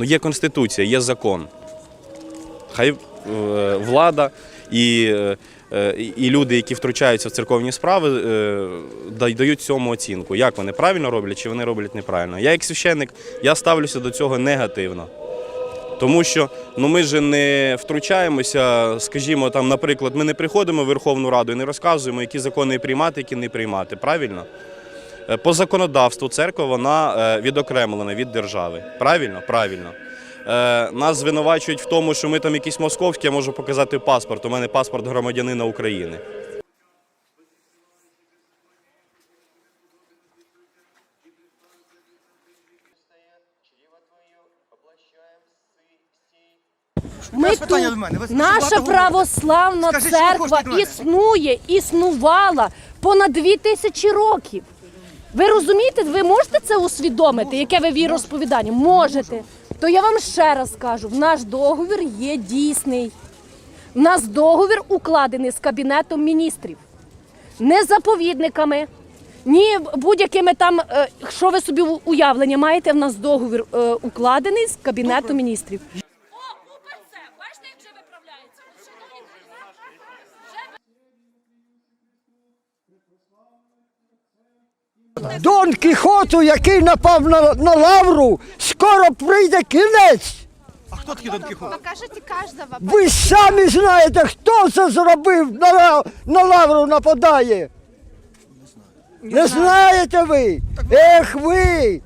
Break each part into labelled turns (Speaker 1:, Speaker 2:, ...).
Speaker 1: Ну є конституція, є закон. Хай е, влада і, е, е, і люди, які втручаються в церковні справи, е, дають цьому оцінку. Як вони правильно роблять чи вони роблять неправильно. Я як священник, я ставлюся до цього негативно. Тому що ну ми ж не втручаємося, скажімо, там, наприклад, ми не приходимо в Верховну Раду і не розказуємо, які закони приймати, які не приймати. Правильно? Е, По законодавству церква вона е, відокремлена від держави. Правильно? Правильно. Е, Нас звинувачують в тому, що ми там якісь московські, я можу показати паспорт. У мене паспорт громадянина України.
Speaker 2: Ми тут,
Speaker 3: до мене? Ви
Speaker 2: наша православна церква існує, існувала понад дві тисячі років. Ви розумієте, ви можете це усвідомити, яке ви віросповідання? Можете. То я вам ще раз кажу: в наш договір є дійсний. У нас договір укладений з Кабінетом міністрів, не заповідниками, ні будь-якими там, е, що ви собі уявлення маєте, в нас договір е, укладений з Кабінетом міністрів.
Speaker 4: Дон Кіхоту, який напав на, на лавру, скоро прийде кінець.
Speaker 3: А хто такий Дон Кіхот?
Speaker 5: Покажите каждого.
Speaker 4: Ви самі знаєте, хто це зробив на, ла- на лавру нападає. Не знаєте ви? Ех ви!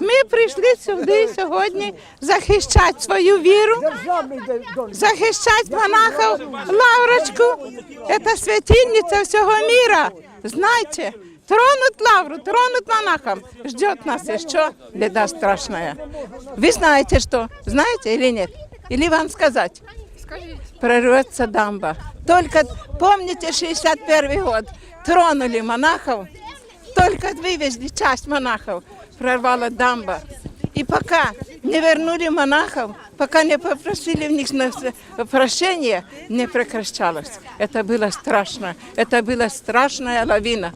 Speaker 6: Ми прийшли сюди сьогодні захищати свою віру, захищати монахів Лаврочку. Це святильниця всього міра. Знайте, тронуть Лавру, тронуть монахам. Ждет нас еще беда страшная. Вы знаете что? Знаете или нет? Или вам сказать? Прорвется дамба. Только помните 61 год. Тронули монахов, только вывезли часть монахов, прорвала дамба. И пока не вернули монахов, пока не попросили в них на- прощения, не прекращалось. Это было страшно. Это была страшная лавина.